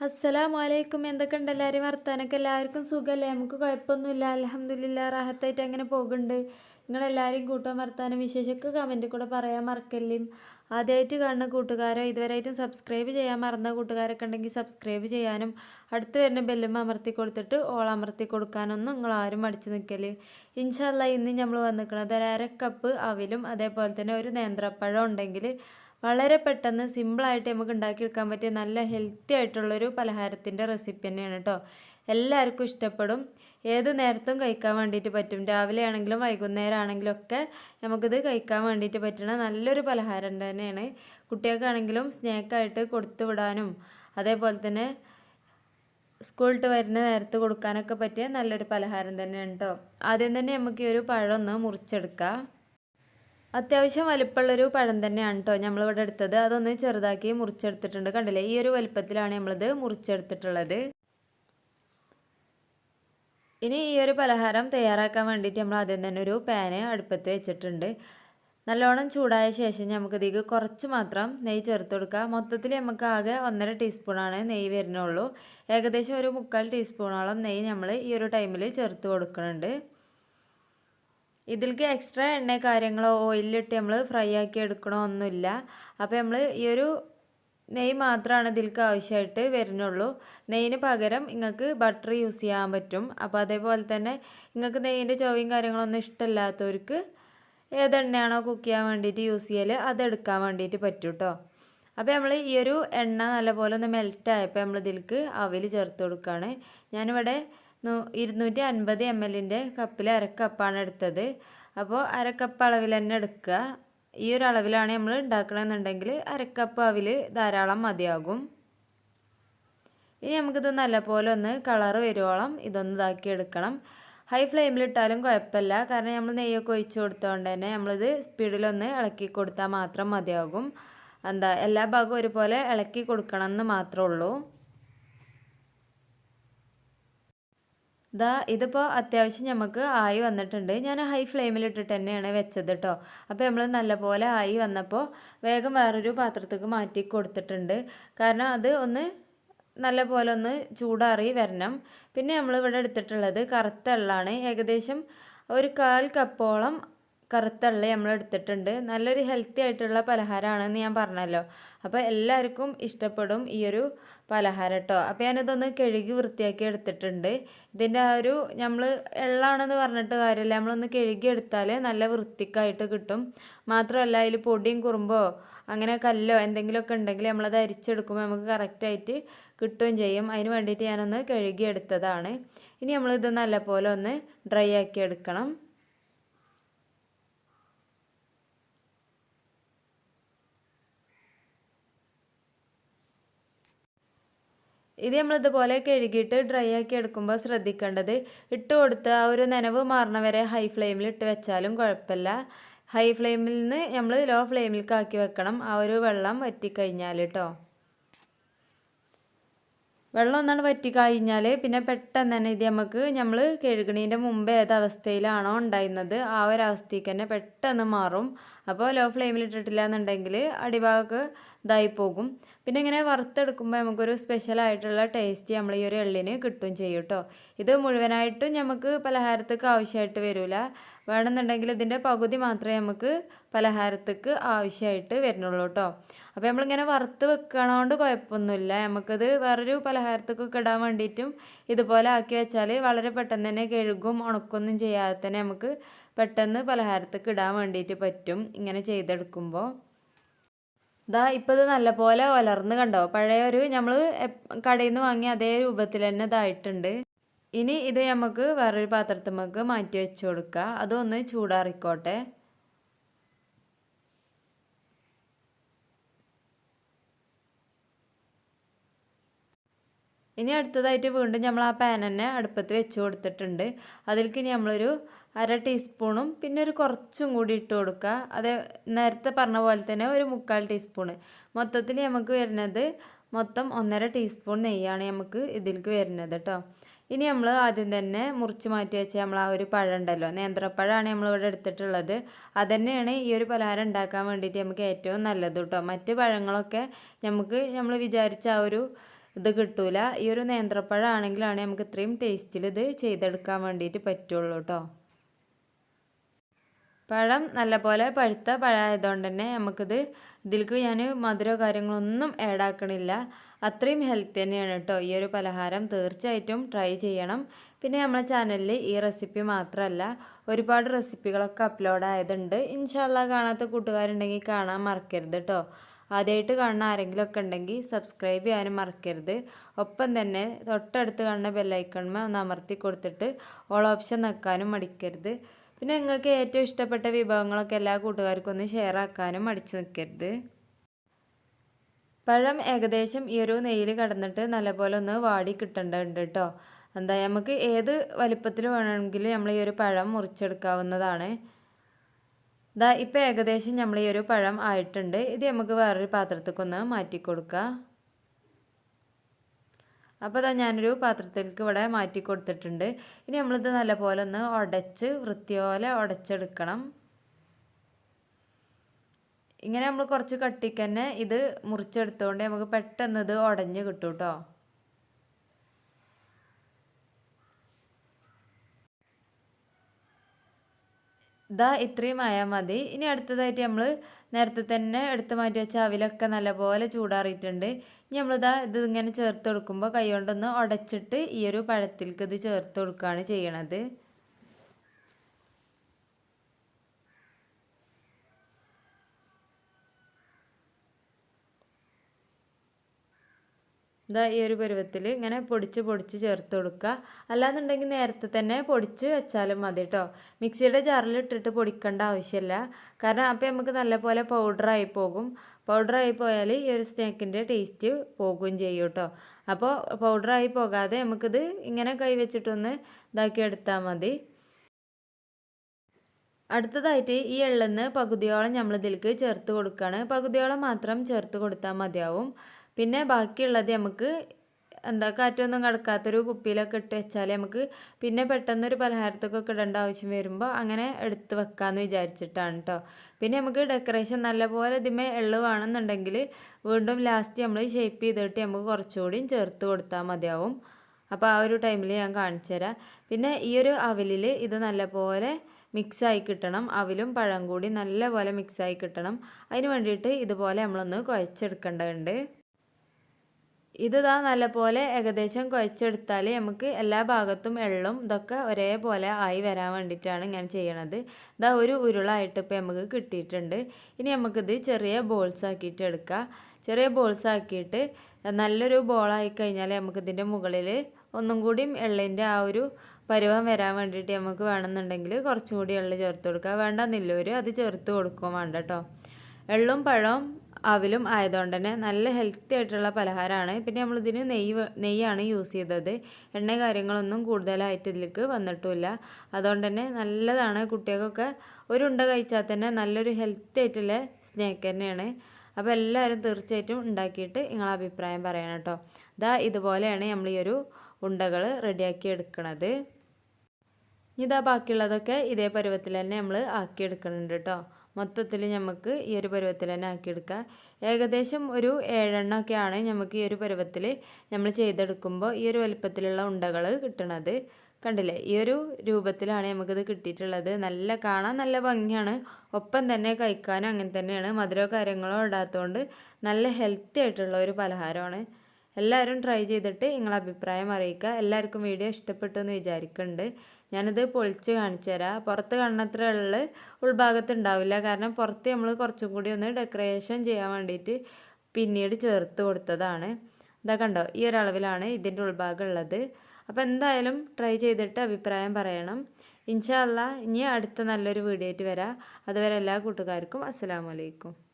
അസ്സലാമു അലൈക്കും എന്തൊക്കെയുണ്ട് എല്ലാവരും വർത്താനൊക്കെ? എല്ലാവർക്കും സുഖമല്ലേ നമുക്ക് കുഴപ്പമൊന്നുമില്ല. അലഹമ്മദില്ല റാഹത്തായിട്ട് അങ്ങനെ പോകുന്നുണ്ട്. നിങ്ങളെല്ലാവരും കൂട്ടാൻ വർത്താനം വിശേഷമൊക്കെ കമന്റിൽ കൂടെ പറയാൻ മറക്കല്ലേ. ആദ്യമായിട്ട് കാണുന്ന കൂട്ടുകാരോ ഇതുവരെയായിട്ടും സബ്സ്ക്രൈബ് ചെയ്യാൻ മറന്ന കൂട്ടുകാരൊക്കെ ഉണ്ടെങ്കിൽ സബ്സ്ക്രൈബ് ചെയ്യാനും അടുത്ത് വരുന്ന ബെല്ലും അമർത്തി കൊടുത്തിട്ട് ഓൾ അമർത്തി കൊടുക്കാനൊന്നും നിങ്ങൾ ആരും മടിച്ച് നിൽക്കൽ ഇൻഷല്ല ഇന്ന് നമ്മൾ വന്നിരിക്കുന്നത് ഒരു അര കപ്പ് അവിലും അതേപോലെ തന്നെ ഒരു നേന്ത്രപ്പഴം ഉണ്ടെങ്കിൽ വളരെ പെട്ടെന്ന് സിമ്പിളായിട്ട് നമുക്ക് ഉണ്ടാക്കിയെടുക്കാൻ പറ്റിയ നല്ല ഹെൽത്തി ആയിട്ടുള്ളൊരു പലഹാരത്തിന്റെ റെസിപ്പി തന്നെയാണ് കേട്ടോ. എല്ലാവർക്കും ഇഷ്ടപ്പെടും. ഏത് നേരത്തും കഴിക്കാൻ വേണ്ടിയിട്ട് പറ്റും. രാവിലെ ആണെങ്കിലും വൈകുന്നേരം ആണെങ്കിലും ഒക്കെ നമുക്കിത് കഴിക്കാൻ വേണ്ടിയിട്ട് പറ്റുന്ന നല്ലൊരു പലഹാരം തന്നെയാണ്. കുട്ടികൾക്കാണെങ്കിലും സ്നേക്കായിട്ട് കൊടുത്തു വിടാനും അതേപോലെ തന്നെ സ്കൂളിട്ട് വരുന്ന നേരത്ത് കൊടുക്കാനൊക്കെ പറ്റിയ നല്ലൊരു പലഹാരം തന്നെയാണ് കേട്ടോ. ആദ്യം തന്നെ നമുക്ക് ഈ ഒരു പഴം ഒന്ന് മുറിച്ചെടുക്കാം. അത്യാവശ്യം വലിപ്പമുള്ളൊരു പഴം തന്നെയാണ് കേട്ടോ നമ്മളിവിടെ എടുത്തത്. അതൊന്ന് ചെറുതാക്കി മുറിച്ചെടുത്തിട്ടുണ്ട്. കണ്ടില്ലേ? ഈ ഒരു വലിപ്പത്തിലാണ് നമ്മളിത് മുറിച്ചെടുത്തിട്ടുള്ളത്. ഇനി ഈ ഒരു പലഹാരം തയ്യാറാക്കാൻ വേണ്ടിയിട്ട് നമ്മൾ ആദ്യം തന്നെ ഒരു പാന് അടുപ്പത്ത് വെച്ചിട്ടുണ്ട്. നല്ലോണം ചൂടായ ശേഷം നമുക്കിതിക്ക് കുറച്ച് മാത്രം നെയ്യ് ചേർത്ത് കൊടുക്കുക. മൊത്തത്തിൽ നമുക്ക് ആകെ ഒന്നര ടീസ്പൂണാണ് നെയ്യ് വരുന്നുള്ളൂ. ഏകദേശം ഒരു മുക്കാൽ ടീസ്പൂണോളം നെയ്യ് നമ്മൾ ഈ ഒരു ടൈമിൽ ചേർത്ത് കൊടുക്കുന്നുണ്ട്. ഇതിലേക്ക് എക്സ്ട്രാ എണ്ണ കാര്യങ്ങളോ ഓയിലിട്ട് നമ്മൾ ഫ്രൈ ആക്കി എടുക്കണോ ഒന്നുമില്ല. അപ്പോൾ നമ്മൾ ഈ ഒരു നെയ്യ് മാത്രമാണ് ഇതിലേക്ക് ആവശ്യമായിട്ട് വരുന്നുള്ളൂ. നെയ്യിന് പകരം നിങ്ങൾക്ക് ബട്ടർ യൂസ് ചെയ്യാൻ പറ്റും. അപ്പോൾ അതേപോലെ തന്നെ നിങ്ങൾക്ക് നെയ്യിന്റെ ചൊവ്വയും കാര്യങ്ങളൊന്നും ഇഷ്ടമില്ലാത്തവർക്ക് ഏതെണ്ണയാണോ കുക്ക് ചെയ്യാൻ വേണ്ടിയിട്ട് യൂസ് ചെയ്യൽ അതെടുക്കാൻ വേണ്ടിയിട്ട് പറ്റും കേട്ടോ അപ്പോൾ നമ്മൾ ഈ ഒരു എണ്ണ നല്ലപോലെ ഒന്ന് മെൽറ്റായപ്പോൾ നമ്മൾ ഇതിലേക്ക് അവിൽ ചേർത്ത് കൊടുക്കുകയാണ് ഞാനിവിടെ ഇരുന്നൂറ്റി അൻപത് എം എല്ലിന്റെ കപ്പിൽ അരക്കപ്പാണ് എടുത്തത്. അപ്പോൾ അരക്കപ്പ് അളവിൽ തന്നെ എടുക്കുക. ഈ ഒരു അളവിലാണ് നമ്മൾ ഉണ്ടാക്കണമെന്നുണ്ടെങ്കിൽ അരക്കപ്പ് അവിൽ ധാരാളം മതിയാകും. ഇനി നമുക്കിത് നല്ലപോലെ ഒന്ന് കളറ് വരുവോളം ഇതൊന്ന് ഇതാക്കി എടുക്കണം. ഹൈ ഫ്ലെയിമിലിട്ടാലും കുഴപ്പമില്ല. കാരണം നമ്മൾ നെയ്യൊക്കെ ഒഴിച്ചു കൊടുത്തതുകൊണ്ട് തന്നെ നമ്മളിത് സ്പീഡിലൊന്ന് ഇളക്കി കൊടുത്താൽ മാത്രം മതിയാകും. എന്താ എല്ലാ ഭാഗവും ഒരുപോലെ ഇളക്കി കൊടുക്കണം എന്ന് മാത്രമേ ഉള്ളൂ. ഇതാ ഇതിപ്പോൾ അത്യാവശ്യം നമുക്ക് ആയി വന്നിട്ടുണ്ട്. ഞാൻ ഹൈ ഫ്ലെയിമിലിട്ടിട്ട് തന്നെയാണ് വെച്ചത് കേട്ടോ അപ്പോൾ നമ്മൾ നല്ലപോലെ ആയി വന്നപ്പോൾ വേഗം വേറൊരു പാത്രത്തേക്ക് മാറ്റി കൊടുത്തിട്ടുണ്ട്. കാരണം അത് ഒന്ന് നല്ലപോലെ ഒന്ന് ചൂടാറി വരണം. പിന്നെ നമ്മൾ ഇവിടെ എടുത്തിട്ടുള്ളത് കറുത്ത എള്ളാണ്. ഏകദേശം ഒരു കാൽ കപ്പോളം കറുത്ത എള്ള നമ്മൾ എടുത്തിട്ടുണ്ട് നല്ലൊരു ഹെൽത്തി ആയിട്ടുള്ള പലഹാരമാണെന്ന് ഞാൻ പറഞ്ഞല്ലോ. അപ്പോൾ എല്ലാവർക്കും ഇഷ്ടപ്പെടും ഈ ഒരു പലഹാരം കേട്ടോ. അപ്പോൾ ഞാനിതൊന്ന് കഴുകി വൃത്തിയാക്കി എടുത്തിട്ടുണ്ട്. ഇതിന്റെ ആ ഒരു നമ്മൾ എള്ളാണെന്ന് പറഞ്ഞിട്ട് കാര്യമില്ല. നമ്മളൊന്ന് കഴുകി എടുത്താൽ നല്ല വൃത്തിക്കായിട്ട് കിട്ടും. മാത്രമല്ല അതിൽ പൊടിയും കുറുമ്പോ അങ്ങനെ കല്ലോ എന്തെങ്കിലുമൊക്കെ ഉണ്ടെങ്കിൽ നമ്മളത് അരിച്ചെടുക്കുമ്പോൾ നമുക്ക് കറക്റ്റായിട്ട് കിട്ടുകയും ചെയ്യും. അതിന് വേണ്ടിയിട്ട് ഞാനൊന്ന് കഴുകി എടുത്തതാണ്. ഇനി നമ്മളിത് നല്ലപോലെ ഒന്ന് ഡ്രൈ ആക്കി എടുക്കണം. ഇത് നമ്മളിതുപോലെ കഴുകിയിട്ട് ഡ്രൈ ആക്കി എടുക്കുമ്പോൾ ശ്രദ്ധിക്കേണ്ടത് ഇട്ട് കൊടുത്ത് ആ ഒരു നനവ് മാറണ വരെ ഹൈ ഫ്ലെയിമിൽ ഇട്ട് വെച്ചാലും കുഴപ്പമില്ല. ഹൈ ഫ്ലെയിമിൽ നിന്ന് നമ്മൾ ലോ ഫ്ലെയിമിലേക്ക് ആക്കി വെക്കണം. ആ ഒരു വെള്ളം വറ്റിക്കഴിഞ്ഞാൽ കേട്ടോ വെള്ളം ഒന്നാണ് വറ്റി കഴിഞ്ഞാൽ പിന്നെ പെട്ടെന്ന് തന്നെ ഇത് നമുക്ക് നമ്മൾ കഴുകണീന്റെ മുമ്പ് ഏത് അവസ്ഥയിലാണോ ഉണ്ടായിരുന്നത് ആ ഒരു അവസ്ഥയ്ക്ക് തന്നെ പെട്ടെന്ന് മാറും. അപ്പോൾ ലോ ഫ്ലെയിമിൽ ഇട്ടിട്ടില്ല എന്നുണ്ടെങ്കിൽ അടിഭാഗമൊക്കെ ഇതായി പോകും. പിന്നെ ഇങ്ങനെ വറുത്തെടുക്കുമ്പോൾ നമുക്കൊരു സ്പെഷ്യലായിട്ടുള്ള ടേസ്റ്റ് നമ്മൾ ഈ ഒരു എള്ളിന് കിട്ടും ചെയ്യും കേട്ടോ ഇത് മുഴുവനായിട്ടും നമുക്ക് പലഹാരത്തേക്ക് ആവശ്യമായിട്ട് വരില്ല വേണമെന്നുണ്ടെങ്കിൽ ഇതിന്റെ പകുതി മാത്രമേ നമുക്ക് പലഹാരത്തേക്ക് ആവശ്യമായിട്ട് വരുന്നുള്ളൂ കേട്ടോ അപ്പോൾ നമ്മളിങ്ങനെ വറുത്ത് വെക്കണോണ്ട് കുഴപ്പമൊന്നുമില്ല നമുക്കത് വേറൊരു പലഹാരത്തേക്കൊക്കെ ഇടാൻ വേണ്ടിയിട്ടും ഇതുപോലെ ആക്കി വെച്ചാൽ വളരെ പെട്ടെന്ന് തന്നെ കഴുകും ഉണക്കൊന്നും ചെയ്യാതെ തന്നെ നമുക്ക് പെട്ടെന്ന് പലഹാരത്തേക്ക് ഇടാൻ വേണ്ടിയിട്ട് പറ്റും ഇങ്ങനെ ചെയ്തെടുക്കുമ്പോൾ ഇതാ ഇപ്പോൾ ഇത് നല്ലപോലെ ഒലർന്ന് കണ്ടോ? പഴയ ഒരു നമ്മൾ കടയിൽ നിന്ന് വാങ്ങിയ അതേ രൂപത്തിൽ തന്നെ ഇതായിട്ടുണ്ട്. ഇനി ഇത് നമുക്ക് വേറൊരു പാത്രത്തിലേക്ക് മാറ്റി വെച്ച് കൊടുക്കുക അതൊന്ന് ചൂടാറിക്കോട്ടെ. ഇനി അടുത്തതായിട്ട് വീണ്ടും നമ്മൾ ആ പാൻ തന്നെ അടുപ്പത്ത് വെച്ച് കൊടുത്തിട്ടുണ്ട്. അതിലേക്ക് ഇനി നമ്മളൊരു അര ടീസ്പൂണും പിന്നെ ഒരു കുറച്ചും കൂടി ഇട്ട് കൊടുക്കുക. അത് നേരത്തെ പറഞ്ഞ പോലെ തന്നെ ഒരു മുക്കാൽ ടീസ്പൂണ്. മൊത്തത്തിൽ നമുക്ക് വരുന്നത് മൊത്തം ഒന്നര ടീസ്പൂൺ നെയ്യാണ് നമുക്ക് ഇതിലേക്ക് വരുന്നത് കേട്ടോ ഇനി നമ്മൾ ആദ്യം തന്നെ മുറിച്ച് മാറ്റി വെച്ച നമ്മൾ ആ ഒരു പഴം ഉണ്ടല്ലോ നേന്ത്രപ്പഴമാണ് നമ്മളിവിടെ എടുത്തിട്ടുള്ളത്. അതുതന്നെയാണ് ഈ ഒരു പലഹാരം ഉണ്ടാക്കാൻ വേണ്ടിയിട്ട് നമുക്ക് ഏറ്റവും നല്ലത് കേട്ടോ മറ്റ് പഴങ്ങളൊക്കെ നമുക്ക് നമ്മൾ വിചാരിച്ച ആ ഒരു ഇത് കിട്ടൂല. ഈ ഒരു നേന്ത്രപ്പഴം ആണെങ്കിലാണ് നമുക്ക് ഇത്രയും ടേസ്റ്റിൽ ഇത് ചെയ്തെടുക്കാൻ വേണ്ടിയിട്ട് പറ്റുള്ളൂ കേട്ടോ പഴം നല്ലപോലെ പഴുത്ത പഴമായതുകൊണ്ട് തന്നെ നമുക്കിത് ഇതിലേക്ക് ഞാൻ മധുരമോ കാര്യങ്ങളൊന്നും ആഡ് ആക്കണില്ല. അത്രയും ഹെൽത്തി തന്നെയാണ് കേട്ടോ. ഈ ഒരു പലഹാരം തീർച്ചയായിട്ടും ട്രൈ ചെയ്യണം. പിന്നെ നമ്മുടെ ചാനലിൽ ഈ റെസിപ്പി മാത്രമല്ല ഒരുപാട് റെസിപ്പികളൊക്കെ അപ്ലോഡ് ആയതുണ്ട്. ഇൻഷാല്ല കാണാത്ത കൂട്ടുകാരുണ്ടെങ്കിൽ കാണാൻ മറക്കരുത് കേട്ടോ. ആദ്യമായിട്ട് കാണുന്ന ആരെങ്കിലും ഒക്കെ ഉണ്ടെങ്കിൽ സബ്സ്ക്രൈബ് ചെയ്യാനും മറക്കരുത്. ഒപ്പം തന്നെ തൊട്ടടുത്ത് കാണുന്ന ബെല്ലൈക്കൺമേ ഒന്ന് അമർത്തി കൊടുത്തിട്ട് ഓൾ ഓപ്ഷൻ നിൽക്കാനും മടിക്കരുത്. പിന്നെ നിങ്ങൾക്ക് ഏറ്റവും ഇഷ്ടപ്പെട്ട വിഭവങ്ങളൊക്കെ എല്ലാ കൂട്ടുകാർക്കും ഒന്ന് ഷെയർ ആക്കാനും മടിച്ചു നിൽക്കരുത് പഴം ഏകദേശം ഈ ഒരു നെയ്യിൽ കടന്നിട്ട് നല്ലപോലെ ഒന്ന് വാടി കിട്ടേണ്ടതുണ്ട് കേട്ടോ. എന്താ നമുക്ക് ഏത് വലിപ്പത്തിൽ വേണമെങ്കിലും നമ്മൾ ഈ ഒരു പഴം മുറിച്ചെടുക്കാവുന്നതാണ്. ഇതാ ഇപ്പോൾ ഏകദേശം നമ്മൾ ഈ ഒരു പഴം ആയിട്ടുണ്ട്. ഇത് നമുക്ക് വേറൊരു പാത്രത്തേക്കൊന്ന് മാറ്റി കൊടുക്കുക അപ്പോൾ ഇതാ ഞാനൊരു പാത്രത്തിലേക്ക് ഇവിടെ മാറ്റി കൊടുത്തിട്ടുണ്ട്. ഇനി നമ്മളിത് നല്ലപോലെ ഒന്ന് ഉടച്ച് വൃത്തിയോലെ ഉടച്ചെടുക്കണം. ഇങ്ങനെ നമ്മൾ കുറച്ച് കട്ടിക്ക് തന്നെ ഇത് മുറിച്ചെടുത്തുകൊണ്ട് നമുക്ക് പെട്ടെന്ന് ഇത് ഉടഞ്ഞ് കിട്ടും കേട്ടോ ഇതാ ഇത്രയും ആയാൽ മതി. ഇനി അടുത്തതായിട്ട് നമ്മൾ നേരത്തെ തന്നെ എടുത്ത് മാറ്റി വെച്ച അവിലൊക്കെ നല്ലപോലെ ചൂടാറിയിട്ടുണ്ട്. ഇനി നമ്മളിതാ ഇത് ഇങ്ങനെ ചേർത്ത് കൊടുക്കുമ്പോൾ കൈ കൊണ്ടൊന്ന് ഉടച്ചിട്ട് ഈ ഒരു പഴത്തിലേക്ക് ഇത് ചേർത്ത് കൊടുക്കുകയാണ് ചെയ്യണത്. ഇതാ ഈ ഒരു പരുവത്തിൽ ഇങ്ങനെ പൊടിച്ച് പൊടിച്ച് ചേർത്ത് കൊടുക്കുക അല്ലാന്നുണ്ടെങ്കിൽ നേരത്തെ തന്നെ പൊടിച്ച് വെച്ചാലും മതി കേട്ടോ മിക്സിയുടെ ജാറിൽ ഇട്ടിട്ട് പൊടിക്കേണ്ട ആവശ്യമില്ല കാരണം അപ്പോൾ നമുക്ക് നല്ലപോലെ പൗഡറായി പോകും. പൗഡറായി പോയാൽ ഈ ഒരു സ്നാക്കിന്റെ ടേസ്റ്റ് പോകുകയും ചെയ്യും കേട്ടോ അപ്പോൾ പൗഡറായി പോകാതെ നമുക്കിത് ഇങ്ങനെ കൈവച്ചിട്ടൊന്ന് ഇതാക്കി എടുത്താൽ മതി. അടുത്തതായിട്ട് ഈ എള്ളെന്ന് പകുതിയോളം നമ്മൾ ഇതിലേക്ക് ചേർത്ത് കൊടുക്കുകയാണ് പകുതിയോളം മാത്രം ചേർത്ത് കൊടുത്താൽ മതിയാവും. പിന്നെ ബാക്കിയുള്ളത് നമുക്ക് എന്താ കാറ്റൊന്നും കടക്കാത്തൊരു കുപ്പിയിലൊക്കെ ഇട്ട് വെച്ചാൽ നമുക്ക് പിന്നെ പെട്ടെന്നൊരു പലഹാരത്തൊക്കെ ഇടേണ്ട ആവശ്യം വരുമ്പോൾ അങ്ങനെ എടുത്ത് വെക്കാമെന്ന് വിചാരിച്ചിട്ടാണ് കേട്ടോ പിന്നെ നമുക്ക് ഡെക്കറേഷൻ നല്ലപോലെ ഇതിമേ എള്ള് വേണമെന്നുണ്ടെങ്കിൽ വീണ്ടും ലാസ്റ്റ് നമ്മൾ ഷേപ്പ് ചെയ്തിട്ട് നമുക്ക് കുറച്ചുകൂടിയും ചേർത്ത് കൊടുത്താൽ മതിയാവും. അപ്പോൾ ആ ഒരു ടൈമിൽ ഞാൻ കാണിച്ചു തരാം. പിന്നെ ഈ ഒരു അവലിൽ ഇത് നല്ലപോലെ മിക്സായി കിട്ടണം. അവിലും പഴം കൂടി നല്ലപോലെ മിക്സായി കിട്ടണം. അതിന് വേണ്ടിയിട്ട് ഇതുപോലെ നമ്മളൊന്ന് കുഴച്ചെടുക്കേണ്ടതുണ്ട്. ഇതാ നല്ലപോലെ ഏകദേശം കുഴച്ചെടുത്താൽ നമുക്ക് എല്ലാ ഭാഗത്തും എള്ളും ഇതൊക്കെ ഒരേപോലെ ആയി വരാൻ വേണ്ടിയിട്ടാണ് ഞാൻ ചെയ്യണത്. ഇതാ ഒരു ഉരുളായിട്ട് ഇപ്പോൾ നമുക്ക് കിട്ടിയിട്ടുണ്ട്. ഇനി നമുക്കിത് ചെറിയ ബോൾസ് ആക്കിയിട്ട് എടുക്കാം. ചെറിയ ബോൾസ് ആക്കിയിട്ട് നല്ലൊരു ബോളായി കഴിഞ്ഞാൽ നമുക്കിതിന്റെ മുകളിൽ ഒന്നും കൂടിയും എള്ളിന്റെ ആ ഒരു പരുവം വരാൻ വേണ്ടിയിട്ട് നമുക്ക് വേണമെന്നുണ്ടെങ്കിൽ കുറച്ചും കൂടി എള്ള് ചേർത്ത് കൊടുക്കുക വേണ്ടെന്നില്ല ഒരു അത് ചേർത്ത് കൊടുക്കുകയും വേണ്ട കേട്ടോ എള്ളും പഴവും അവിലും ആയതുകൊണ്ട് തന്നെ നല്ല ഹെൽത്തി ആയിട്ടുള്ള പലഹാരമാണ്. പിന്നെ നമ്മളിതിന് നെയ്യ് നെയ്യാണ് യൂസ് ചെയ്തത്. എണ്ണ കാര്യങ്ങളൊന്നും കൂടുതലായിട്ട് ഇതിലേക്ക് വന്നിട്ടുമില്ല. അതുകൊണ്ട് തന്നെ നല്ലതാണ്. കുട്ടികൾക്കൊക്കെ ഒരു ഉണ്ട കഴിച്ചാൽ തന്നെ നല്ലൊരു ഹെൽത്തി ആയിട്ടുള്ള സ്നാക്ക് തന്നെയാണ്. അപ്പോൾ എല്ലാവരും തീർച്ചയായിട്ടും ഉണ്ടാക്കിയിട്ട് നിങ്ങളെ അഭിപ്രായം പറയണം കേട്ടോ. ഇതാ ഇതുപോലെയാണ് നമ്മൾ ഈ ഒരു ഉണ്ടകൾ റെഡിയാക്കി എടുക്കണത്. ഇതാ ബാക്കിയുള്ളതൊക്കെ ഇതേ പരുവത്തിൽ തന്നെ നമ്മൾ ആക്കിയെടുക്കുന്നുണ്ട് കേട്ടോ. മൊത്തത്തിൽ നമുക്ക് ഈ ഒരു പരുവത്തിൽ തന്നെ ആക്കിയെടുക്കാം. ഏകദേശം ഒരു ഏഴെണ്ണമൊക്കെയാണ് നമുക്ക് ഈ ഒരു പരുവത്തിൽ നമ്മൾ ചെയ്തെടുക്കുമ്പോൾ ഈ ഒരു വലുപ്പത്തിലുള്ള ഉണ്ടകൾ കിട്ടണത്. കണ്ടില്ലേ? ഈ ഒരു രൂപത്തിലാണ് നമുക്കിത് കിട്ടിയിട്ടുള്ളത്. നല്ല കാണാൻ നല്ല ഭംഗിയാണ്. ഒപ്പം തന്നെ കഴിക്കാനും അങ്ങനെ തന്നെയാണ്. മധുരമോ കാര്യങ്ങളോ ഇടാത്തതുകൊണ്ട് നല്ല ഹെൽത്തി ആയിട്ടുള്ള ഒരു പലഹാരമാണ്. എല്ലാവരും ട്രൈ ചെയ്തിട്ട് നിങ്ങളെ അഭിപ്രായം അറിയിക്കുക. എല്ലാവർക്കും വീഡിയോ ഇഷ്ടപ്പെട്ടു എന്ന് വിചാരിക്കുന്നുണ്ട് ഞാനിത് പൊളിച്ച് കാണിച്ചു തരാം. പുറത്ത് കാണുന്നത്ര ഉള്ള ഉൾഭാഗത്ത് ഉണ്ടാവില്ല. കാരണം പുറത്ത് നമ്മൾ കുറച്ചും കൂടി ഒന്ന് ഡെക്കറേഷൻ ചെയ്യാൻ വേണ്ടിയിട്ട് പിന്നീട് ചേർത്ത് കൊടുത്തതാണ്. ഇതാ കണ്ടോ? ഈ ഒരളവിലാണ് ഇതിന്റെ ഉൾഭാഗം ഉള്ളത്. അപ്പോൾ എന്തായാലും ട്രൈ ചെയ്തിട്ട് അഭിപ്രായം പറയണം. ഇൻഷാല്ല ഇനി അടുത്ത നല്ലൊരു വീഡിയോ ആയിട്ട് വരാം. അതുവരെ എല്ലാ കൂട്ടുകാർക്കും അസ്സാം വലൈക്കും